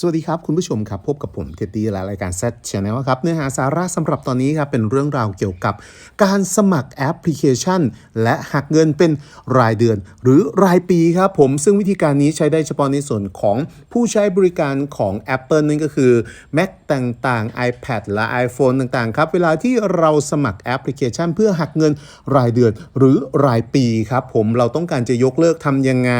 สวัสดีครับ คุณผู้ชมครับ พบกับผมเท็ดดี้และรายการ Z Channel ครับ เนื้อหาสาระสำหรับตอนนี้ครับ เป็นเรื่องราวเกี่ยวกับการสมัครแอปพลิเคชัน และหักเงินเป็นรายเดือน หรือรายปีครับผมซึ่งวิธีการนี้ใช้ได้เฉพาะในส่วนของผู้ใช้บริการของ Apple นั่นก็คือ Mac ต่างๆ iPad และ iPhone ต่างๆ ครับ เวลาที่เราสมัครแอปพลิเคชัน เพื่อหักเงินรายเดือน หรือรายปีครับผมเราต้องการจะยกเลิกทำยังไง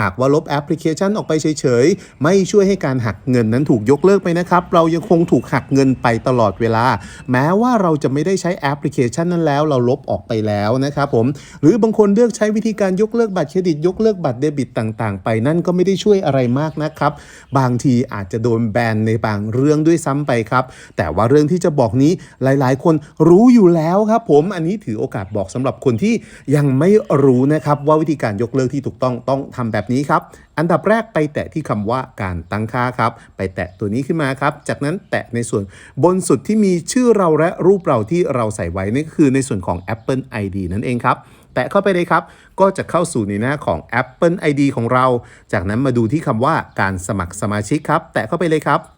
หากว่าลบแอปพลิเคชันออกไปเฉยๆไม่ช่วยให้การหักเงินนั้นถูกยกเลิกไปนะครับ เรายังคงถูกหักเงินไปตลอดเวลา แม้ว่าเราจะไม่ได้ใช้แอปพลิเคชันนั้นแล้ว เราลบออกไปแล้วนะครับผมหรือบางคนเลือกใช้วิธีการยกเลิกบัตรเครดิตยกเลิกบัตรเดบิตต่าง ๆ ไปนั่นก็ไม่ได้ช่วยอะไรมากนะครับ บางทีอาจจะโดนแบนในบางเรื่องด้วยซ้ำไปครับ แต่ว่าเรื่องที่จะบอกนี้หลาย ๆ คนรู้อยู่แล้วครับผมอันนี้ถือโอกาสบอกสำหรับคนที่ยังไม่รู้นะครับว่าวิธีการยกเลิกที่ถูกต้องต้องทำแบบนี้ครับ อันดับแรกไปแตะที่คำว่าการตั้งค่าครับ ไปแตะตัวนี้ขึ้นมาครับ จากนั้นแตะในส่วนบนสุดที่มีชื่อเราและรูปเราที่เราใส่ไว้นั่นก็คือในส่วนของ Apple ID นั่นเองครับแตะเข้าไปเลยครับ ก็จะเข้าสู่ในหน้าของ Apple ID ของเรา จากนั้นมาดูที่คำว่าการสมัครสมาชิกครับ แตะเข้าไปเลยครับ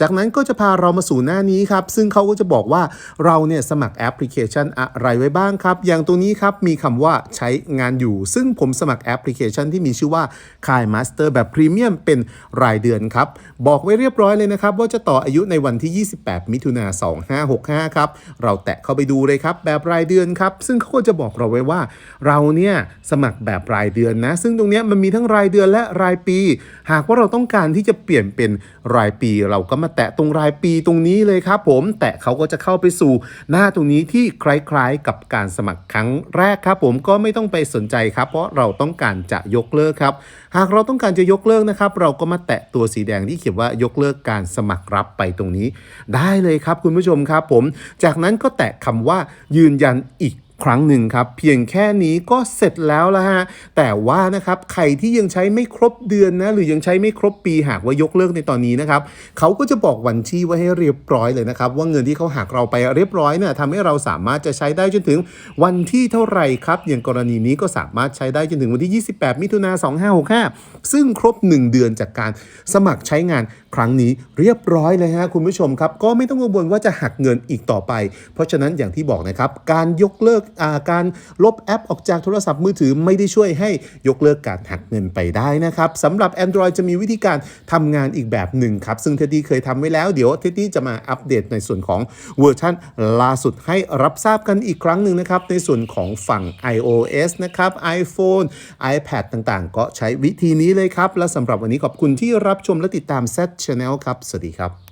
จากนั้นก็จะพาเรามาสู่หน้านี้ครับ ซึ่งเขาก็จะบอกว่าเราเนี่ยสมัครแอปพลิเคชันอะไรไว้บ้างครับ อย่างตรงนี้ครับมีคำว่าใช้งานอยู่ ซึ่งผมสมัครแอปพลิเคชันที่มีชื่อว่า k a i Master แบบพรีเมียมเป็นรายเดือนครับ บอกไว้เรียบร้อยเลยนะครับ ว่าจะต่ออายุในวันที่ 28 มิถุนา2565 ครับ เราแตะเข้าไปดูเลยครับ แบบรายเดือนครับ ซึ่งเขาก็จะบอกเราไว้ว่า เราเนี่ยสมัครแบบรายเดือนนะ ซึ่งตรงนี้มันมีทั้งรายเดือนและรายปี หากว่าเราต้องการที่จะเปลี่ยนเป็นรายปีเราก็มาแตะตรงรายปีตรงนี้เลยครับผม แตะเขาก็จะเข้าไปสู่หน้าตรงนี้ที่คล้ายๆ กับการสมัครครั้งแรกครับ ผมก็ไม่ต้องไปสนใจครับ เพราะเราต้องการจะยกเลิกครับ หากเราต้องการจะยกเลิกนะครับ เราก็มาแตะตัวสีแดงที่เขียนว่ายกเลิกการสมัครรับไปตรงนี้ ได้เลยครับคุณผู้ชมครับผม จากนั้นก็แตะคำว่ายืนยันอีก ครั้งหนึ่งครับ เพียงแค่นี้ก็เสร็จแล้วละฮะ แต่ว่านะครับใครที่ยังใช้ไม่ครบเดือนนะหรือยังใช้ไม่ครบปีหากว่ายกเลิกในตอนนี้นะครับเขาก็จะบอกวันที่ไว้ให้เรียบร้อยเลยนะครับว่าเงินที่เขาหักเราไปเรียบร้อยเนี่ยทำให้เราสามารถจะใช้ได้จนถึงวันที่เท่าไหร่ครับ อย่างกรณีนี้ก็สามารถใช้ได้จนถึงวันที่ 28 มิถุนา2565 ซึ่งครบ 1 เดือนจากการสมัครใช้งานครั้งนี้เรียบร้อยเลยฮะคุณผู้ชมครับ ก็ไม่ต้องกังวลว่าจะหักเงินอีกต่อไป เพราะฉะนั้นอย่างที่บอกนะครับ การยกเลิกการลบแอปออกจากโทรศัพท์มือถือไม่ได้ช่วยให้ยกเลิกการหักเงินไปได้นะครับสำหรับ Android จะมีวิธีการทำงานอีกแบบหนึ่งครับ ซึ่งเท็ดดี้เคยทำไว้แล้ว เดี๋ยวเท็ดดี้จะมาอัปเดตในส่วนของเวอร์ชันล่าสุดให้รับทราบกันอีกครั้งหนึ่งนะครับในส่วนของฝั่ง iOS นะครับ iPhone iPad ต่างๆ ก็ใช้วิธีนี้เลยครับ และสำหรับวันนี้ขอบคุณที่รับชมและติดตาม Z Channel ครับ สวัสดีครับ